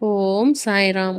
ஓம் சாய்ராம்.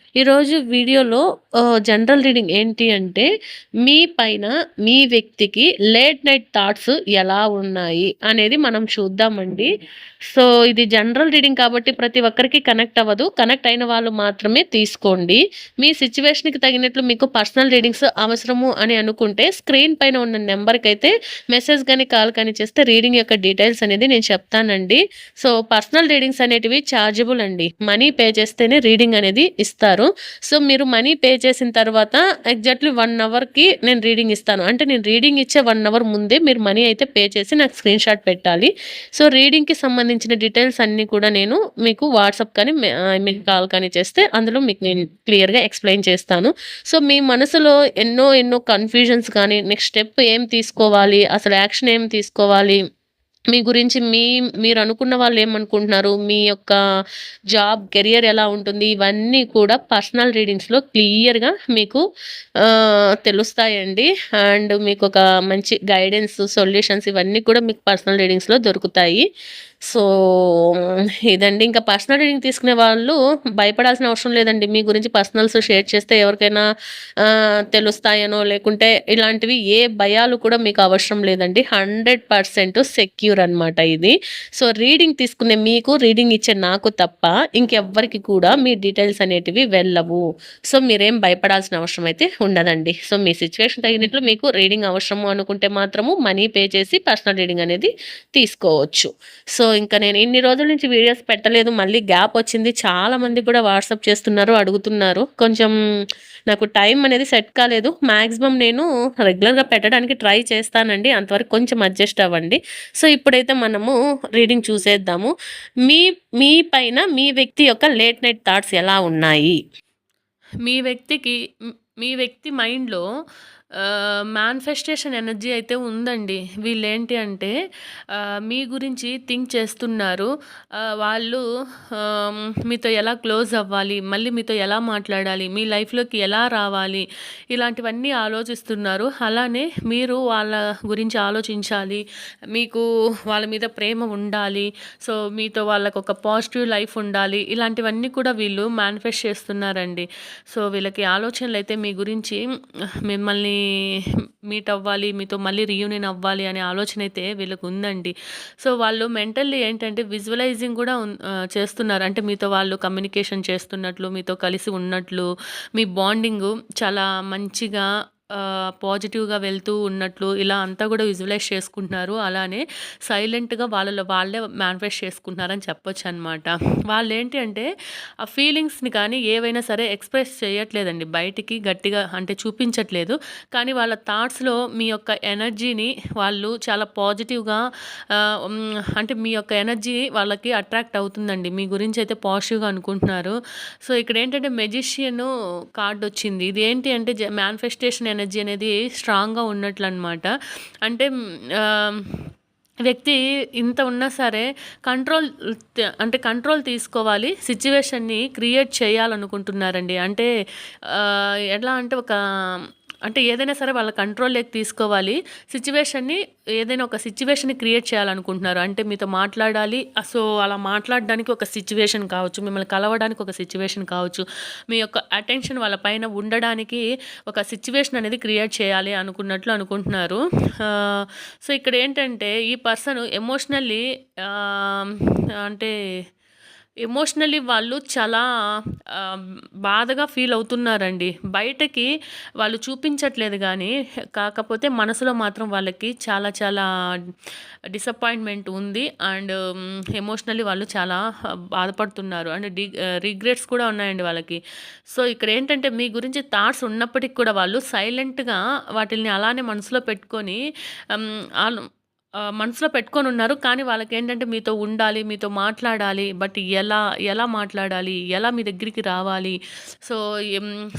ఈరోజు వీడియోలో general reading ఏంటి అంటే మీ పైన మీ వ్యక్తికి లేట్ నైట్ థాట్స్ ఎలా ఉన్నాయి అనేది మనం చూద్దామండి. సో ఇది జనరల్ రీడింగ్ కాబట్టి ప్రతి ఒక్కరికి కనెక్ట్ అవ్వదు. కనెక్ట్ అయిన వాళ్ళు మాత్రమే తీసుకోండి. మీ సిచ్యువేషన్కి తగినట్లు మీకు పర్సనల్ రీడింగ్స్ అవసరము అని అనుకుంటే స్క్రీన్ పైన ఉన్న నెంబర్కి అయితే మెసేజ్ కానీ కాల్ కానీ చేస్తే రీడింగ్ యొక్క డీటెయిల్స్ అనేది నేను చెప్తానండి. సో పర్సనల్ రీడింగ్స్ అనేటివి ఛార్జబుల్ అండి. మనీ పే చేస్తేనే రీడింగ్ అనేది ఇస్తారు. సో మీరు మనీ పే చేసిన తర్వాత ఎగ్జాక్ట్లీ వన్ అవర్కి నేను రీడింగ్ ఇస్తాను. అంటే నేను రీడింగ్ ఇచ్చే వన్ అవర్ ముందే మీరు మనీ అయితే పే చేసి నాకు స్క్రీన్ షాట్ పెట్టాలి. సో రీడింగ్కి సంబంధించిన డీటెయిల్స్ అన్నీ కూడా నేను మీకు వాట్సాప్ కానీ మీకు కాల్ కానీ చేస్తే అందులో మీకు నేను క్లియర్గా ఎక్స్ప్లెయిన్ చేస్తాను. సో మీ మనసులో ఎన్నో ఎన్నో కన్ఫ్యూజన్స్ కానీ నెక్స్ట్ స్టెప్ ఏం తీసుకోవాలి అసలు యాక్షన్ ఏం తీసుకోవాలి మీ గురించి మీ మీరు అనుకున్న వాళ్ళు ఏమనుకుంటున్నారు మీ యొక్క జాబ్ కెరియర్ ఎలా ఉంటుంది ఇవన్నీ కూడా పర్సనల్ రీడింగ్స్లో క్లియర్గా మీకు తెలుస్తాయండి. అండ్ మీకు ఒక మంచి గైడెన్స్ సొల్యూషన్స్ ఇవన్నీ కూడా మీకు పర్సనల్ రీడింగ్స్లో దొరుకుతాయి. సో ఇదండి. ఇంకా పర్సనల్ రీడింగ్ తీసుకునే వాళ్ళు భయపడాల్సిన అవసరం లేదండి. మీ గురించి పర్సనల్స్ షేర్ చేస్తే ఎవరికైనా తెలుస్తాయనో లేకుంటే ఇలాంటివి ఏ భయాలు కూడా మీకు అవసరం లేదండి. హండ్రెడ్ పర్సెంట్ సెక్యూర్ అనమాట ఇది. సో రీడింగ్ తీసుకునే మీకు రీడింగ్ ఇచ్చే నాకు తప్ప ఇంకెవ్వరికి కూడా మీ డీటెయిల్స్ అనేటివి వెళ్ళవు. సో మీరేం భయపడాల్సిన అవసరం అయితే ఉండదండి. సో మీ సిచ్యువేషన్ తగినట్లు మీకు రీడింగ్ అవసరము అనుకుంటే మాత్రము మనీ పే చేసి పర్సనల్ రీడింగ్ అనేది తీసుకోవచ్చు. సో ఇంకా నేను ఇన్ని రోజుల నుంచి వీడియోస్ పెట్టలేదు మళ్ళీ గ్యాప్ వచ్చింది. చాలా మంది కూడా వాట్సాప్ చేస్తున్నారు అడుగుతున్నారు. కొంచెం నాకు టైం అనేది సెట్ కాలేదు. మ్యాక్సిమం నేను రెగ్యులర్గా పెట్టడానికి ట్రై చేస్తానండి. అంతవరకు కొంచెం అడ్జస్ట్ అవ్వండి. సో ఇప్పుడైతే మనము రీడింగ్ చూసేద్దాము. మీ మీ పైన మీ వ్యక్తి యొక్క లేట్ నైట్ థాట్స్ ఎలా ఉన్నాయి? మీ వ్యక్తికి మీ వ్యక్తి మైండ్లో మేనిఫెస్టేషన్ ఎనర్జీ అయితే ఉందండి. వీళ్ళేంటి అంటే మీ గురించి థింక్ చేస్తున్నారు. వాళ్ళు మీతో ఎలా క్లోజ్ అవ్వాలి మళ్ళీ మీతో ఎలా మాట్లాడాలి మీ లైఫ్లోకి ఎలా రావాలి ఇలాంటివన్నీ ఆలోచిస్తున్నారు. అలానే మీరు వాళ్ళ గురించి ఆలోచించాలి మీకు వాళ్ళ మీద ప్రేమ ఉండాలి సో మీతో వాళ్ళకు ఒక పాజిటివ్ లైఫ్ ఉండాలి ఇలాంటివన్నీ కూడా వీళ్ళు మేనిఫెస్ట్ చేస్తున్నారండి. సో వీళ్ళకి ఆలోచనలు అయితే మీ గురించి మిమ్మల్ని మీట్ అవ్వాలి మీతో మళ్ళీ రీయూనియన్ అవ్వాలి అనే ఆలోచన అయితే వీళ్ళకి ఉందండి సో వాళ్ళు మెంటల్లీ ఏంటంటే విజువలైజింగ్ కూడా చేస్తున్నారు. అంటే మీతో వాళ్ళు కమ్యూనికేషన్ చేస్తున్నట్లు మీతో కలిసి ఉన్నట్లు మీ బాండింగ్ చాలా మంచిగా పాజిటివ్గా వెళ్తూ ఉన్నట్లు ఇలా అంతా కూడా విజువలైజ్ చేసుకుంటున్నారు. అలానే సైలెంట్గా వాళ్ళలో వాళ్ళే మేనిఫెస్ట్ చేసుకుంటున్నారని చెప్పొచ్చు అనమాట వాళ్ళు ఏంటి అంటే ఆ ఫీలింగ్స్ని కానీ ఏవైనా సరే ఎక్స్ప్రెస్ చేయట్లేదండి. బయటికి గట్టిగా అంటే చూపించట్లేదు. కానీ వాళ్ళ థాట్స్లో మీ యొక్క ఎనర్జీని వాళ్ళు చాలా పాజిటివ్గా అంటే మీ యొక్క ఎనర్జీ వాళ్ళకి అట్రాక్ట్ అవుతుందండి. మీ గురించి అయితే పాజిటివ్గా అనుకుంటున్నారు. సో ఇక్కడ ఏంటంటే మెజిషియన్ కార్డ్ వచ్చింది ఇది ఏంటి అంటే మేనిఫెస్టేషన్ ఎనర్జీ ఎనర్జీ అనేది స్ట్రాంగ్గా ఉన్నట్లు అనమాట అంటే వ్యక్తి ఇంత ఉన్నా సరే కంట్రోల్ అంటే కంట్రోల్ తీసుకోవాలి సిచ్యువేషన్ని క్రియేట్ చేయాలనుకుంటున్నారండి. అంటే ఎలా అంటే ఒక అంటే ఏదైనా సరే వాళ్ళ కంట్రోల్లోకి తీసుకోవాలి. సిచ్యువేషన్ని ఏదైనా ఒక సిచ్యువేషన్ క్రియేట్ చేయాలనుకుంటున్నారు. అంటే మీతో మాట్లాడాలి. సో అలా మాట్లాడడానికి ఒక సిచ్యువేషన్ కావచ్చు. మిమ్మల్ని కలవడానికి ఒక సిచ్యువేషన్ కావచ్చు. మీ యొక్క అటెన్షన్ వాళ్ళ పైన ఉండడానికి ఒక సిచ్యువేషన్ అనేది క్రియేట్ చేయాలి అనుకున్నట్లు అనుకుంటున్నారు. సో ఇక్కడ ఏంటంటే ఈ పర్సన్ ఎమోషనల్లీ అంటే ఎమోషనలీ వాళ్ళు చాలా బాధగా ఫీల్ అవుతున్నారండి. బయటకి వాళ్ళు చూపించట్లేదు కానీ కాకపోతే మనసులో మాత్రం వాళ్ళకి చాలా చాలా డిసప్పాయింట్మెంట్ ఉంది. అండ్ ఎమోషనలీ వాళ్ళు చాలా బాధపడుతున్నారు. అండ్ డి రిగ్రెట్స్ కూడా ఉన్నాయండి వాళ్ళకి. సో ఇక్కడ ఏంటంటే మీ గురించి థాట్స్ ఉన్నప్పటికి కూడా వాళ్ళు సైలెంట్గా వాటిని అలానే మనసులో పెట్టుకొని మనసులో పెట్టుకొని ఉన్నారు కానీ వాళ్ళకి ఏంటంటే మీతో ఉండాలి, మీతో మాట్లాడాలి. బట్ ఎలా, ఎలా మాట్లాడాలి? ఎలా మీ దగ్గరికి రావాలి? సో,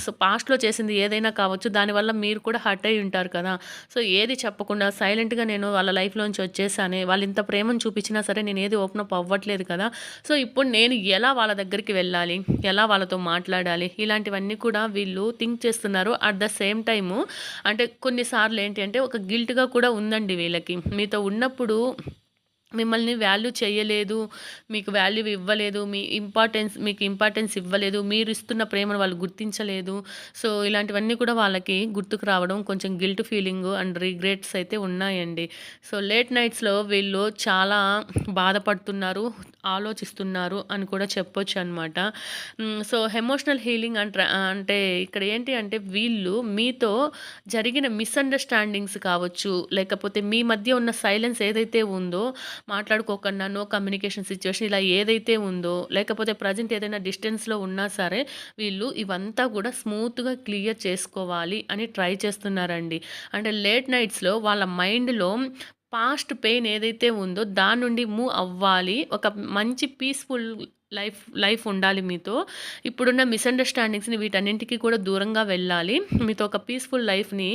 సో, పాస్ట్‌లో చేసింది ఏదైనా కావచ్చు. దానివల్ల మీరు కూడా హర్ట్ అయ్యి ఉంటారు కదా! సో, ఏది చెప్పకుండా సైలెంట్‌గా నేను వాళ్ళ లైఫ్‌లోంచి వచ్చేసానే. వాళ్ళింత ప్రేమను చూపించినా సరే నేను ఏది ఓపెన్ అప్ అవ్వట్లేదు కదా! సో, ఇప్పుడు నేను ఎలా వాళ్ళ దగ్గరికి వెళ్ళాలి? ఎలా వాళ్ళతో మాట్లాడాలి? ఇలాంటివన్నీ కూడా వీళ్ళు థింక్ చేస్తున్నారు. అట్ ద సేమ్ టైము అంటే కొన్నిసార్లు ఏంటి అంటే ఒక గిల్ట్‌గా కూడా ఉందండి వీళ్ళకి. మీతో ఉన్నప్పుడు మిమ్మల్ని వాల్యూ చేయలేదు. మీకు వాల్యూ ఇవ్వలేదు. మీ ఇంపార్టెన్స్ మీకు ఇంపార్టెన్స్ ఇవ్వలేదు. మీరు ఇస్తున్న ప్రేమను వాళ్ళు గుర్తించలేదు. సో, ఇలాంటివన్నీ కూడా వాళ్ళకి గుర్తుకు రావడం కొంచెం గిల్ట్ ఫీలింగ్ అండ్ రిగ్రెట్స్ అయితే ఉన్నాయండి. సో, లేట్ నైట్స్‌లో వీళ్ళు చాలా బాధపడుతున్నారు, ఆలోచిస్తున్నారు అని కూడా చెప్పొచ్చు అనమాట సో, ఎమోషనల్ హీలింగ్ అంట్ర అంటే ఇక్కడ ఏంటి అంటే వీళ్ళు మీతో జరిగిన మిస్‌అండర్‌స్టాండింగ్స్ కావచ్చు, లేకపోతే మీ మధ్య ఉన్న సైలెన్స్ ఏదైతే ఉందో మాట్లాడుకోకుండా నో కమ్యూనికేషన్ సిచ్యువేషన్ ఇలా ఏదైతే ఉందో, లేకపోతే ప్రెజెంట్ ఏదైనా డిస్టెన్స్‌లో ఉన్నా సరే వీళ్ళు ఇవంతా కూడా స్మూత్‌గా క్లియర్ చేసుకోవాలి అని ట్రై చేస్తున్నారండి. అంటే లేట్ నైట్స్‌లో వాళ్ళ మైండ్‌లో పాస్ట్ పెయిన్ ఏదైతే ఉందో దాని నుండి మూవ్ అవ్వాలి. ఒక మంచి పీస్‌ఫుల్ లైఫ్ లైఫ్ ఉండాలి మీతో. ఇప్పుడున్న మిస్‌అండర్‌స్టాండింగ్స్‌ని వీటన్నింటికి కూడా దూరంగా వెళ్ళాలి. మీతో ఒక పీస్‌ఫుల్ లైఫ్‌ని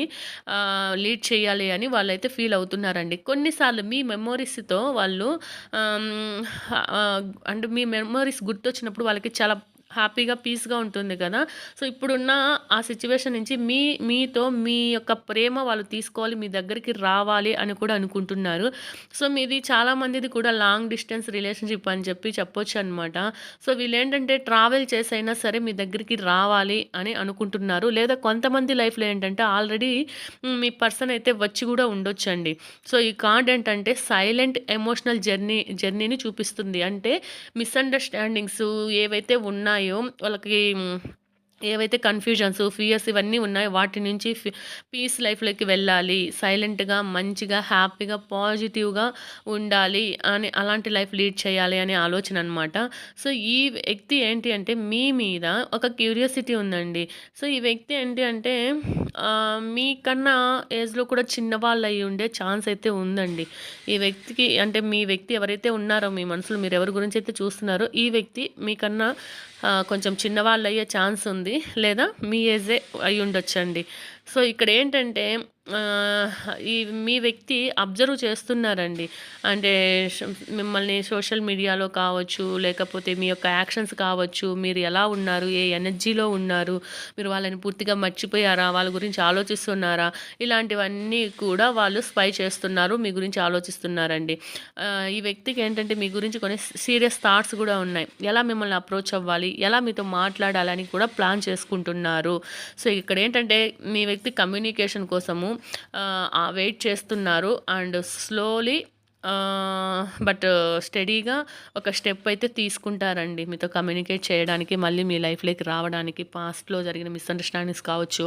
లీడ్ చేయాలి అని వాళ్ళైతే ఫీల్ అవుతున్నారండి. కొన్నిసార్లు మీ మెమోరీస్‌తో వాళ్ళు అండ్ అంటే మీ మెమోరీస్ గుర్తొచ్చినప్పుడు వాళ్ళకి చాలా హ్యాపీగా, పీస్‌గా ఉంటుంది కదా! సో, ఇప్పుడున్న ఆ సిచ్యువేషన్ నుంచి మీ మీతో మీ యొక్క ప్రేమ వాళ్ళు తీసుకోవాలి, మీ దగ్గరికి రావాలి అని కూడా అనుకుంటున్నారు. సో, మీది చాలామందిది కూడా లాంగ్ డిస్టెన్స్ రిలేషన్‌షిప్ అని చెప్పి చెప్పొచ్చనమాట. సో, వీళ్ళేంటంటే ట్రావెల్ చేసైనా సరే మీ దగ్గరికి రావాలి అని అనుకుంటున్నారు. లేదా కొంతమంది లైఫ్‌లో ఏంటంటే ఆల్రెడీ మీ పర్సన్ అయితే వచ్చి కూడా ఉండొచ్చండి. సో, ఈ కార్డ్ ఏంటంటే సైలెంట్ ఎమోషనల్ జర్నీ జర్నీని చూపిస్తుంది. అంటే మిస్‌అండర్‌స్టాండింగ్స్ ఏవైతే ఉన్నాయి ఉన్నాయో వాళ్ళకి ఏవైతే కన్‌ఫ్యూజన్స్, ఫియర్స్ ఇవన్నీ ఉన్నాయో వాటి నుంచి పీస్ లైఫ్‌లోకి వెళ్ళాలి. సైలెంట్‌గా, మంచిగా, హ్యాపీగా, పాజిటివ్‌గా ఉండాలి అని అలాంటి లైఫ్ లీడ్ చేయాలి అనే ఆలోచన అనమాట. సో, ఈ వ్యక్తి ఏంటి అంటే మీ మీద ఒక క్యూరియాసిటీ ఉందండి. సో, ఈ వ్యక్తి ఏంటి అంటే మీకన్నా ఏజ్‌లో కూడా చిన్నవాళ్ళు అయ్యి ఉండే ఛాన్స్ అయితే ఉందండి. ఈ వ్యక్తికి అంటే మీ వ్యక్తి ఎవరైతే ఉన్నారో మీ మనసులో మీరు ఎవరి గురించి అయితే చూస్తున్నారో ఈ వ్యక్తి మీకన్నా కొంచెం చిన్నవాళ్ళు అయ్యే ఛాన్స్ ఉంది. లేదా మీ ఏజే ఉండొచ్చండి. సో, ఇక్కడ ఏంటంటే ఈ మీ వ్యక్తి అబ్జర్వ్ చేస్తున్నారండి. అంటే మిమ్మల్ని సోషల్ మీడియాలో కావచ్చు, లేకపోతే మీ యొక్క యాక్షన్స్ కావచ్చు, మీరు ఎలా ఉన్నారు? ఏ ఎనర్జీలో ఉన్నారు? మీరు వాళ్ళని పూర్తిగా మర్చిపోయారా? వాళ్ళ గురించి ఆలోచిస్తున్నారా? ఇలాంటివన్నీ కూడా వాళ్ళు స్పై చేస్తున్నారు. మీ గురించి ఆలోచిస్తున్నారండి. ఈ వ్యక్తికి ఏంటంటే మీ గురించి కొన్ని సీరియస్ థాట్స్ కూడా ఉన్నాయి. ఎలా మిమ్మల్ని అప్రోచ్ అవ్వాలి? ఎలా మీతో మాట్లాడాలని కూడా ప్లాన్ చేసుకుంటున్నారు. సో, ఇక్కడ ఏంటంటే మీ వ్యక్తి కమ్యూనికేషన్ కోసము వెయిట్ చేస్తున్నారు. అండ్ స్లోలీ బట్ స్టడీగా ఒక స్టెప్ అయితే తీసుకుంటారండి. మీతో కమ్యూనికేట్ చేయడానికి, మళ్ళీ మీ లైఫ్‌లోకి రావడానికి. పాస్ట్‌లో జరిగిన మిస్‌అండర్‌స్టాండింగ్స్ కావచ్చు,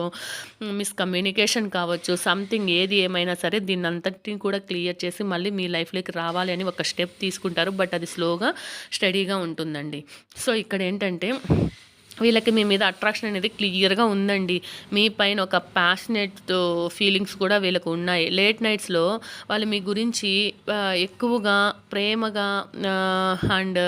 మిస్‌కమ్యూనికేషన్ కావచ్చు, సంథింగ్ ఏది ఏమైనా సరే దీన్నంతటిని కూడా క్లియర్ చేసి మళ్ళీ మీ లైఫ్‌లోకి రావాలి అని ఒక స్టెప్ తీసుకుంటారు. బట్ అది స్లోగా, స్టడీగా ఉంటుందండి. సో, ఇక్కడ ఏంటంటే వీళ్ళకి మీ మీద అట్రాక్షన్ అనేది క్లియర్‌గా ఉందండి. మీ పైన ఒక ప్యాషనేట్ ఫీలింగ్స్ కూడా వీళ్ళకు ఉన్నాయి. లేట్ నైట్స్‌లో వాళ్ళు మీ గురించి ఎక్కువగా ప్రేమగా అండ్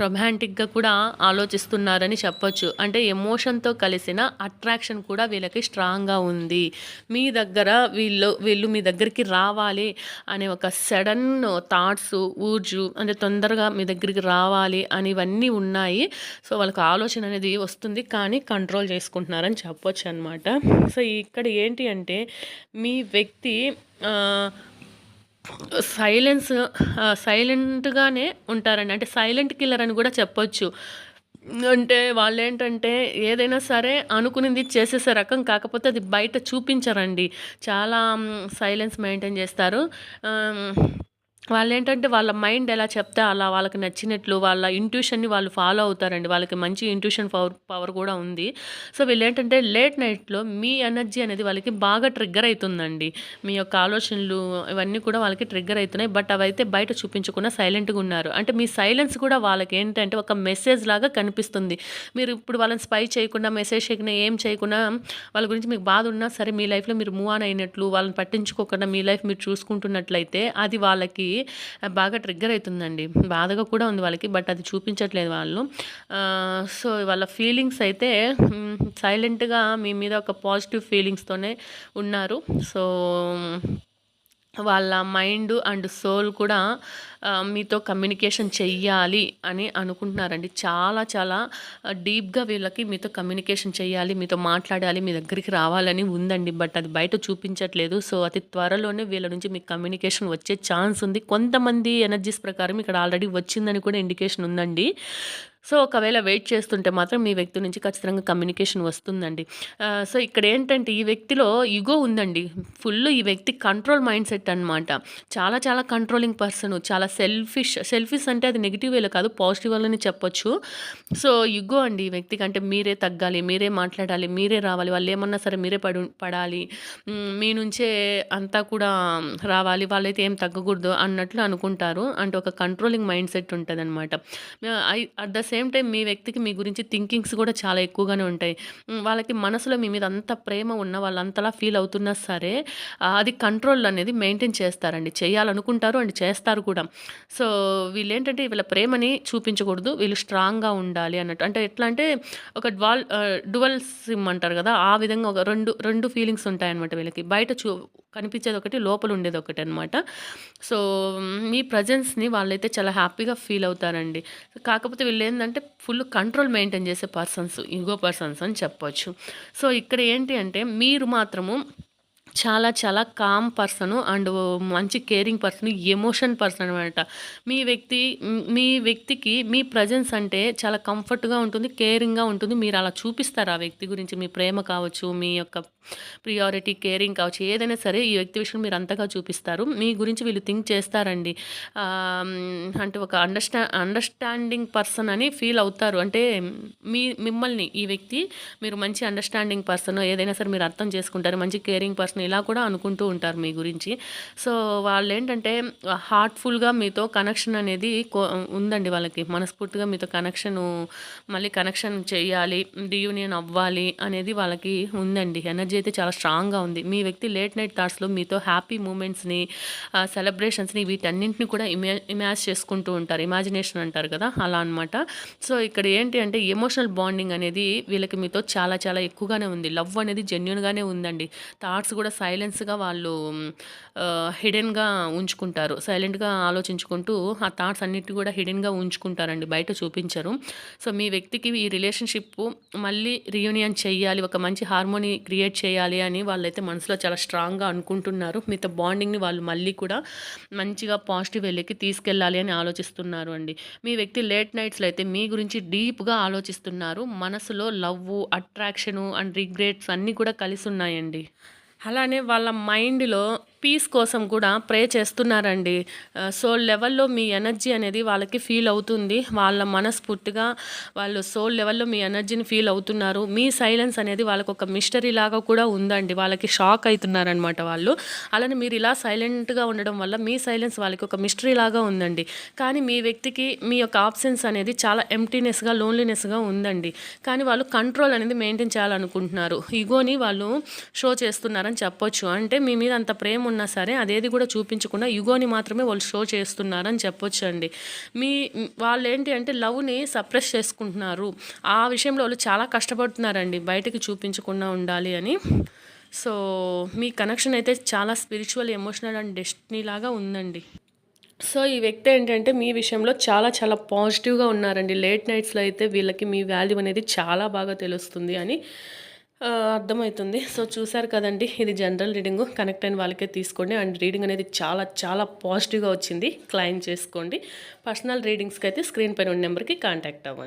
రొమాంటిక్‌గా కూడా ఆలోచిస్తున్నారని చెప్పొచ్చు. అంటే ఎమోషన్‌తో కలిసిన అట్రాక్షన్ కూడా వీళ్ళకి స్ట్రాంగ్‌గా ఉంది. మీ దగ్గర వీళ్ళు వీళ్ళు మీ దగ్గరికి రావాలి అనే ఒక సడన్ థాట్స్, ఊర్జు అంటే తొందరగా మీ దగ్గరికి రావాలి అని ఇవన్నీ ఉన్నాయి. సో, వాళ్ళకి ఒక ఆలోచన అనేది వస్తుంది. కానీ కంట్రోల్ చేసుకుంటున్నారని చెప్పొచ్చు అనమాట సో, ఇక్కడ ఏంటి అంటే మీ వ్యక్తి సైలెన్స్ సైలెంట్‌గానే ఉంటారండి. అంటే సైలెంట్ కిల్లర్ అని కూడా చెప్పొచ్చు. అంటే వాళ్ళేంటంటే ఏదైనా సరే అనుకునింది చేసేసే రకం. కాకపోతే అది బయట చూపించరండి. చాలా సైలెన్స్ మెయింటైన్ చేస్తారు. వాళ్ళు ఏంటంటే వాళ్ళ మైండ్ ఎలా చెప్తే అలా వాళ్ళకి నచ్చినట్లు వాళ్ళ ఇంట్యూషన్ని వాళ్ళు ఫాలో అవుతారండి. వాళ్ళకి మంచి ఇంట్యూషన్ పవర్ పవర్ కూడా ఉంది. సో వీళ్ళు ఏంటంటే లేట్ నైట్లో మీ ఎనర్జీ అనేది వాళ్ళకి బాగా ట్రిగ్గర్ అవుతుందండి మీ యొక్క ఆలోచనలు ఇవన్నీ కూడా వాళ్ళకి ట్రిగ్గర్ అవుతున్నాయి. బట్ అవైతే బయట చూపించకుండా సైలెంట్గా ఉన్నారు. అంటే మీ సైలెన్స్ కూడా వాళ్ళకి ఏంటంటే ఒక మెసేజ్ లాగా కనిపిస్తుంది. మీరు ఇప్పుడు వాళ్ళని స్పై చేయకుండా మెసేజ్ చేయకుండా ఏం చేయకుండా వాళ్ళ గురించి మీకు బాధ ఉన్నా సరే మీ లైఫ్లో మీరు మూవ్ ఆన్ అయినట్లు వాళ్ళని పట్టించుకోకుండా మీ లైఫ్ మీరు చూసుకుంటున్నట్లయితే అది వాళ్ళకి బాగా ట్రిగ్గర్ అవుతుందండి. బాధగా కూడా ఉంది వాళ్ళకి బట్ అది చూపించట్లేదు వాళ్ళు. సో వాళ్ళ ఫీలింగ్స్ అయితే సైలెంట్గా మీ మీద ఒక పాజిటివ్ ఫీలింగ్స్తోనే ఉన్నారు. సో వాళ్ళ మైండ్ అండ్ సోల్ కూడా మీతో కమ్యూనికేషన్ చెయ్యాలి అని అనుకుంటున్నారండి. చాలా చాలా డీప్గా వీళ్ళకి మీతో కమ్యూనికేషన్ చేయాలి మీతో మాట్లాడాలి మీ దగ్గరికి రావాలని ఉందండి. బట్ అది బయట చూపించట్లేదు. సో అతి త్వరలోనే వీళ్ళ నుంచి మీకు కమ్యూనికేషన్ వచ్చే ఛాన్స్ ఉంది. కొంతమంది ఎనర్జీస్ ప్రకారం ఇక్కడ ఆల్రెడీ వచ్చిందని కూడా ఇండికేషన్ ఉందండి. సో ఒకవేళ వెయిట్ చేస్తుంటే మాత్రం మీ వ్యక్తి నుంచి ఖచ్చితంగా కమ్యూనికేషన్ వస్తుందండి. సో ఇక్కడ ఏంటంటే ఈ వ్యక్తిలో ఇగో ఉందండి. ఫుల్ ఈ వ్యక్తి కంట్రోల్ మైండ్ సెట్ అనమాట చాలా చాలా కంట్రోలింగ్ పర్సన్ చాలా సెల్ఫిష్ సెల్ఫిష్ అంటే అది నెగిటివ్ వేలో కాదు పాజిటివ్ వల్లనే చెప్పొచ్చు. సో ఇగో అండి ఈ వ్యక్తికి అంటే మీరే తగ్గాలి మీరే మాట్లాడాలి మీరే రావాలి వాళ్ళు ఏమన్నా సరే మీరే పడు పడాలి మీ నుంచే అంతా కూడా రావాలి వాళ్ళైతే ఏం తగ్గకూడదు అన్నట్లు అనుకుంటారు. అంటే ఒక కంట్రోలింగ్ మైండ్ సెట్ ఉంటుంది అనమాట at the same same time మీ వ్యక్తికి మీ గురించి థింకింగ్స్ కూడా చాలా ఎక్కువగానే ఉంటాయి. వాళ్ళకి మనసులో మీ మీద అంత ప్రేమ ఉన్న వాళ్ళు అంతలా ఫీల్ అవుతున్నా సరే అది కంట్రోల్ అనేది మెయింటైన్ చేస్తారండి. చేయాలనుకుంటారు అండ్ చేస్తారు కూడా. సో వీళ్ళు ఏంటంటే వీళ్ళ ప్రేమని చూపించకూడదు వీళ్ళు స్ట్రాంగ్గా ఉండాలి అన్నట్టు. అంటే ఎట్లా అంటే ఒక డ్వాల్ డువల్ సిమ్ అంటారు కదా ఆ విధంగా ఒక రెండు రెండు ఫీలింగ్స్ ఉంటాయన్నమాట వీళ్ళకి. బయట చూ కనిపించేది ఒకటి లోపల ఉండేది ఒకటి అనమాట సో మీ ప్రజెన్స్ని వాళ్ళైతే చాలా హ్యాపీగా ఫీల్ అవుతారండి. కాకపోతే వీళ్ళు ఏంటంటే ఫుల్ కంట్రోల్ మెయింటైన్ చేసే పర్సన్స్ ఈగో పర్సన్స్ అని చెప్పొచ్చు. సో ఇక్కడ ఏంటి అంటే మీరు మాత్రము చాలా చాలా కామ్ పర్సన్ అండ్ మంచి కేరింగ్ పర్సన్ ఎమోషన్ పర్సన్ అనమాట. మీ వ్యక్తి మీ వ్యక్తికి మీ ప్రజెన్స్ అంటే చాలా కంఫర్ట్గా ఉంటుంది కేరింగ్గా ఉంటుంది. మీరు అలా చూపిస్తారు ఆ వ్యక్తి గురించి మీ ప్రేమ కావచ్చు మీ యొక్క ప్రియారిటీ కేరింగ్ కావచ్చు ఏదైనా సరే ఈ వ్యక్తి విషయం మీరు అంతగా చూపిస్తారు. మీ గురించి వీళ్ళు థింక్ చేస్తారండి. అంటే ఒక అండర్స్టా అండర్స్టాండింగ్ పర్సన్ అని ఫీల్ అవుతారు. అంటే మీ మిమ్మల్ని ఈ వ్యక్తి మీరు మంచి అండర్స్టాండింగ్ పర్సన్ ఏదైనా సరే మీరు అర్థం చేసుకుంటారు మంచి కేరింగ్ పర్సన్ ఇలా కూడా అనుకుంటూ ఉంటారు మీ గురించి. సో వాళ్ళు ఏంటంటే హార్ట్ఫుల్గా మీతో కనెక్షన్ అనేది ఉందండి వాళ్ళకి. మనస్ఫూర్తిగా మీతో కనెక్షన్ మళ్ళీ కనెక్షన్ చేయాలి రీయూనియన్ అవ్వాలి అనేది వాళ్ళకి ఉందండి. ఎనర్జీ అయితే చాలా స్ట్రాంగ్గా ఉంది. మీ వ్యక్తి లేట్ నైట్ థాట్స్లో మీతో హ్యాపీ మూమెంట్స్ని సెలబ్రేషన్స్ని వీటన్నింటిని కూడా ఇమా ఇమాజ్ చేసుకుంటూ ఉంటారు. ఇమాజినేషన్ అంటారు కదా అలా అనమాట సో ఇక్కడ ఏంటి అంటే ఎమోషనల్ బాండింగ్ అనేది వీళ్ళకి మీతో చాలా చాలా ఎక్కువగానే ఉంది. లవ్ అనేది జెన్యున్గానే ఉందండి. థాట్స్ కూడా సైలెన్స్గా వాళ్ళు హిడెన్గా ఉంచుకుంటారు. సైలెంట్గా ఆలోచించుకుంటూ ఆ థాట్స్ అన్నిటి కూడా హిడెన్గా ఉంచుకుంటారండి. బయట చూపించరు. సో మీ వ్యక్తికి ఈ రిలేషన్షిప్ మళ్ళీ రియూనియన్ చేయాలి. ఒక మంచి హార్మోని క్రియేట్ చేయాలి చేయాలి అని వాళ్ళైతే మనసులో చాలా స్ట్రాంగ్గా అనుకుంటున్నారు. మీతో బాండింగ్ని వాళ్ళు మళ్ళీ కూడా మంచిగా పాజిటివ్ వెళ్ళకి తీసుకెళ్ళాలి అని ఆలోచిస్తున్నారు అండి. మీ వ్యక్తి లేట్ నైట్స్లో అయితే మీ గురించి డీప్గా ఆలోచిస్తున్నారు. మనసులో లవ్ అట్రాక్షను అండ్ రిగ్రెట్స్ అన్నీ కూడా కలిసి ఉన్నాయండి. అలానే వాళ్ళ మైండ్లో పీస్ కోసం కూడా ప్రే చేస్తున్నారండి. సోల్ లెవెల్లో మీ ఎనర్జీ అనేది వాళ్ళకి ఫీల్ అవుతుంది. వాళ్ళ మనస్ఫూర్తిగా వాళ్ళు సోల్ లెవెల్లో మీ ఎనర్జీని ఫీల్ అవుతున్నారు. మీ సైలెన్స్ అనేది వాళ్ళకి ఒక మిస్టరీ లాగా కూడా ఉందండి. వాళ్ళకి షాక్ అవుతున్నారనమాట వాళ్ళు. అలానే మీరు ఇలా సైలెంట్గా ఉండడం వల్ల మీ సైలెన్స్ వాళ్ళకి ఒక మిస్టరీ లాగా ఉందండి. కానీ మీ వ్యక్తికి మీ యొక్క ఆప్షన్స్ అనేది చాలా ఎంటీనెస్గా లోన్లీనెస్గా ఉందండి. కానీ వాళ్ళు కంట్రోల్ అనేది మెయింటైన్ చేయాలనుకుంటున్నారు. ఇగోని వాళ్ళు షో చేస్తున్నారని చెప్పొచ్చు. అంటే మీ మీద అంత ప్రేమ ఉన్నా సరే అదేది కూడా చూపించకుండా యుగోని మాత్రమే వాళ్ళు షో చేస్తున్నారని చెప్పొచ్చు అండి మీ వాళ్ళు ఏంటి అంటే లవ్ని సప్రెస్ చేసుకుంటున్నారు. ఆ విషయంలో వాళ్ళు చాలా కష్టపడుతున్నారండి బయటకి చూపించకుండా ఉండాలి అని. సో మీ కనెక్షన్ అయితే చాలా స్పిరిచువల్ ఎమోషనల్ అండ్ డెస్టినీ లాగా ఉందండి. సో ఈ వ్యక్తి ఏంటంటే మీ విషయంలో చాలా చాలా పాజిటివ్గా ఉన్నారండి. లేట్ నైట్స్లో అయితే వీళ్ళకి మీ వాల్యూ అనేది చాలా బాగా తెలుస్తుంది అని అర్థమవుతుంది. సో చూసారు కదండి ఇది జనరల్ రీడింగ్. కనెక్ట్ అయిన వాళ్ళకే తీసుకోండి. అండ్ రీడింగ్ అనేది చాలా చాలా పాజిటివ్గా వచ్చింది. క్లైమ్ చేసుకోండి. పర్సనల్ రీడింగ్స్కి అయితే స్క్రీన్ పైన ఉన్న నెంబర్కి కాంటాక్ట్ అవ్వండి.